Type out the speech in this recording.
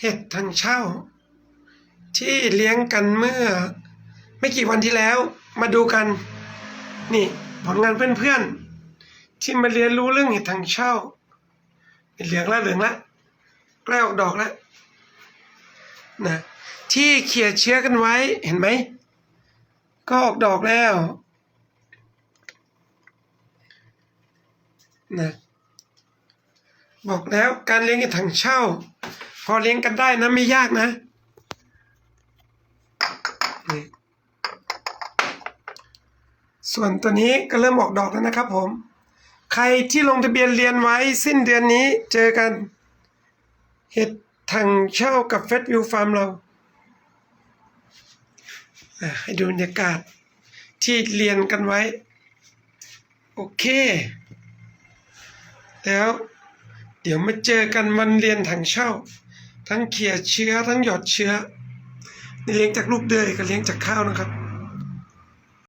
เห็ดทางเช่า ที่เลี้ยงกันเมื่อ ไม่กี่วันที่แล้วมาดูกัน นี่ผลงานเพื่อนๆ ที่มาเรียนรู้เรื่องเห็ดทางเช่าเหลืองละเหลืองละใกล้ออกดอกแล้วนะที่เขี่ยเชื้อกันไว้เห็นไหม ก็ออกดอกแล้วนะบอกแล้วการเลี้ยงเห็ดถังเช่า พอเลี้ยงกันได้นะไม่ยากนะส่วนตัวนี้ก็เริ่มออกดอกแล้วนะครับผม ใครที่ลงทะเบียนเรียนไว้สิ้นเดือนนี้เจอกัน เห็ดถังเช่ากับเฟสวิวฟาร์มเรา ให้ดูบรรยากาศที่เรียนกันไว้ โอเค แล้ว เดี๋ยวมาเจอกันวันเรียนถังเช่า ทั้งเขี่ยเชื้อทั้งหยอดเชื้อนี่เลี้ยงจากลูกเดือยกับเลี้ยงจากข้าวนะครับ